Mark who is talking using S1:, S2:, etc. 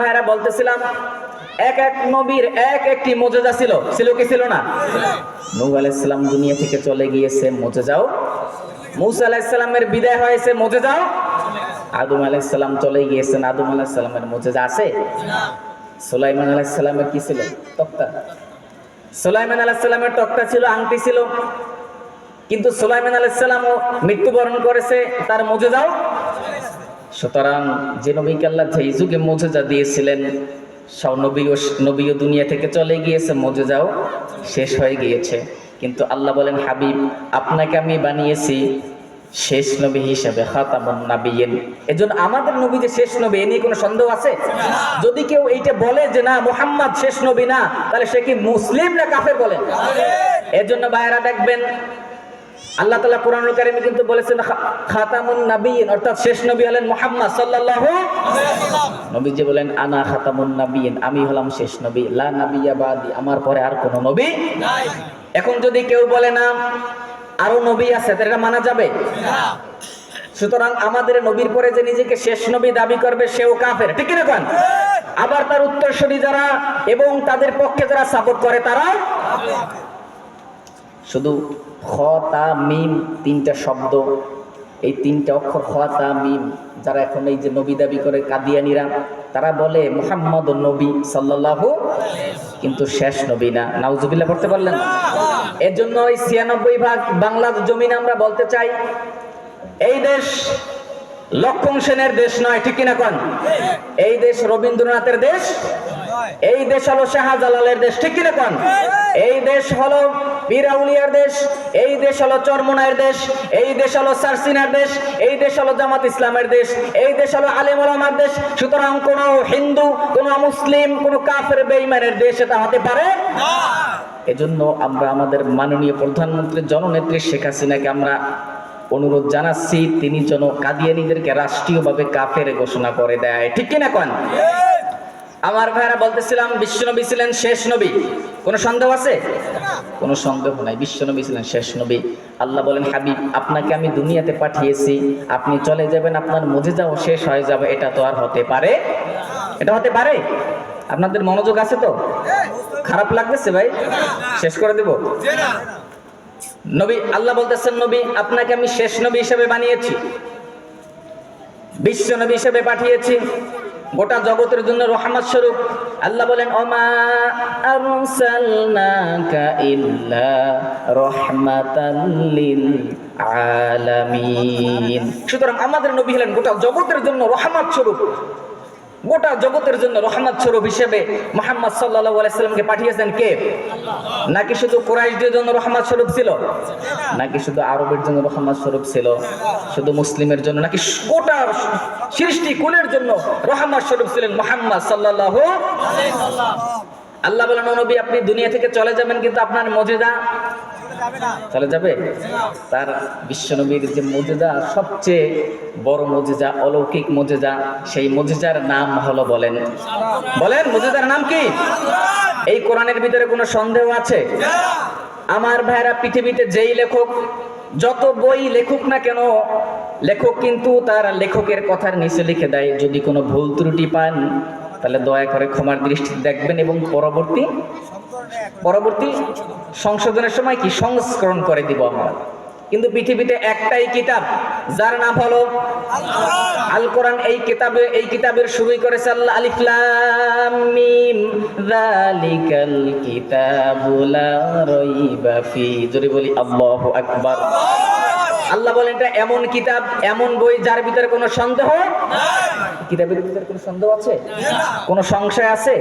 S1: ভাইরা বলতেছিলাম, এক এক নবীর এক একটি মোজেজা ছিল। ছিল কি ছিল না? নূহ আলাইহিসসালাম দুনিয়া থেকে চলে গিয়েছে মোজেজাও মুসা আলাইহিসসালামের বিদায় হয়েছে মোজেজাও আদম আলাইহিসসালাম চলে গিয়েছেন, আদম আলাইহিসসালামের মোজেজা আছে। সুলাইমান আলাইহিসসালামের কি ছিল? তক্তা। সুলাইমান আলাইহিসসালামের তক্তা ছিল, আংটি ছিল। কিন্তু সুলাইমান আলাইহিসসালামও মৃত্যুবরণ করেছে, তার মোজেজাও সুতরাং যে নবীকে আল্লাহ এই যুগে মোজেজা দিয়েছিলেন সব নবীও নবীও দুনিয়া থেকে চলে গিয়েছে মোজেজাও শেষ হয়ে গিয়েছে। কিন্তু আল্লাহ বলেন হাবিব আপনাকে আমি বানিয়েছি শেষ নবী হিসেবে খাতামুন নাবিয়িন এজন্য আমাদের নবী যে শেষ নবী এ নিয়ে কোনো সন্দেহ আছে? যদি কেউ এইটা বলে যে না মুহাম্মদ শেষ নবী না তাহলে সে কি মুসলিম না কাফের বলেন এজন্য ভাইরা দেখবেন আল্লাহ তালা কোরআনুল কারিমে কিন্তু বলেছেন খাতামুন নাবিয়িন অর্থাৎ শেষ নবী হলেন মুহাম্মদ সাল্লাল্লাহু নবীজি বলেন, আনা খাতামুন নাবিয়িন আমি হলাম শেষ নবী, লা নাবিয়্যা বাদি, আমার পরে আর কোনো নবী এখন যদি কেউ বলে না, আরও নবী আছে এটা মানা যাবে? সুতরাং আমাদের নবীর পরে যে নিজেকে শেষ নবী দাবি করবে, সেও কাফের। ঠিক না কোন? আবার তার উত্তরসূরি যারা এবং তাদের পক্ষে যারা সাপোর্ট করে তারা শুধু খ তা মিম তিনটা শব্দ। এই তিনটা অক্ষর খ তা মিম যারা এখন এই যে নবী দাবি করে কাদিয়ানিরা তারা বলে মোহাম্মদ নবী সাল্লাল্লাহু কিন্তু শেষ নবী না। নাউজুবিল্লাহ পড়তে পারলেন? এর জন্য ওই ছিয়ানব্বই ভাগ বাংলার জমিন আমরা বলতে চাই এই দেশ লক্ষণ সেনের দেশ নয় ঠিক কিনা কন? এই দেশ রবীন্দ্রনাথের দেশ এই দেশ হলো শাহজালালের দেশ ঠিক কিনা কন? এই দেশ হলো বীরাউলিয়ার দেশ, এই দেশ হলো চরমনায়ের দেশ, এই দেশ হলো সারসিনার দেশ, এই দেশ হলো জামাত ইসলামের দেশ, এই দেশ হলো আলেম ওলামার দেশ। সুতরাং কোন হিন্দু, কোন মুসলিম, কোন কাফের, বেঈমানের দেশ এটা হতে পারে এজন্য আমরা আমাদের মাননীয় প্রধানমন্ত্রী জননেত্রী শেখ হাসিনাকে আমরা অনুরোধ জানাচ্ছি, তিনি যেন কাদিয়ানিদেরকে রাষ্ট্রীয়ভাবে কাফের ঘোষণা করে দেয়। ঠিক কিনা কন? আমার ভাইরা বলতেছিলাম বিশ্বনবী ছিলেন শেষ নবী। কোনো সন্দেহ আছে? কোনো সন্দেহ নাই বিশ্বনবী ছিলেন শেষ নবী। আল্লাহ বলেন, হাবিব, আপনাকে আমি দুনিয়াতে পাঠিয়েছি, আপনি চলে যাবেন, আপনার মজেজাও শেষ হয়ে যাবে, এটা তো আর হতে পারে? এটা হতে পারে? আপনাদের মনোযোগ আছে তো? খারাপ লাগতেছে ভাই? শেষ করে দেব? নবী, আল্লাহ বলতেছেন, নবী, আপনাকে আমি শেষ নবী হিসেবে বানিয়েছি। বিশ্ব নবী হিসেবে পাঠিয়েছি। গোটা জগতের জন্য রহমত স্বরূপ। আল্লাহ বলেন, ওমা আলামিন। সুতরাং আমাদের নবী হলেন গোটা জগতের জন্য রহমত স্বরূপ। গোটা জগতের জন্য রহমত স্বরূপ হিসেবে মোহাম্মদ সাল্লাহ আলাইসাল্লামকে পাঠিয়েছেন কে? নাকি শুধু কোরাইশদের জন্য রহমত স্বরূপ ছিল? নাকি শুধু আরবের জন্য রহমত স্বরূপ ছিল? শুধু মুসলিমের জন্য? নাকি গোটা সৃষ্টি কুলের জন্য রহমত স্বরূপ ছিলেন মোহাম্মদ সাল্লাহ আল্লাহ বলেন, "ও নবী, আপনি দুনিয়া থেকে চলে যাবেন, কিন্তু আপনার মজেদা চলে যাবে? তার বিশ্বনবীর যে মজেজা, সবচেয়ে বড় মজেজা, অলৌকিক মজেজা, সেই মজেজার নাম হলো বলেন। বলেন, মজেজার নাম কি? এই কোরআনের ভিতরে কোনো সন্দেহ আছে? আমার ভাইরা পৃথিবীতে যেই লেখক, যত বই লেখুক না কেন, লেখক কিন্তু তার লেখকের কথার নিচে লিখে দেয়। যদি কোনো ভুল ত্রুটি পান, তাহলে দয়া করে ক্ষমার দৃষ্টি দেখবেন এবং পরবর্তী পরবর্তী সংশোধনের সময় কি সংস্করণ করে দিব আমরা? কিন্তু পৃথিবীতে একটাই কিতাব, যার নাম হলো আল কোরআন এই কিতাবে, এই কিতাবের শুরুই করেছে আল্লাহ আলিফ লাম মিম। জোরে বলি আল্লাহু আকবার। আল্লাহ বলেন, এটা এমন কিতাব, এমন বই যার ভিতরে কোনো সন্দেহ? কিতাবের ভিতরে কোনো সন্দেহ আছে? কোনো সংশয় আছে?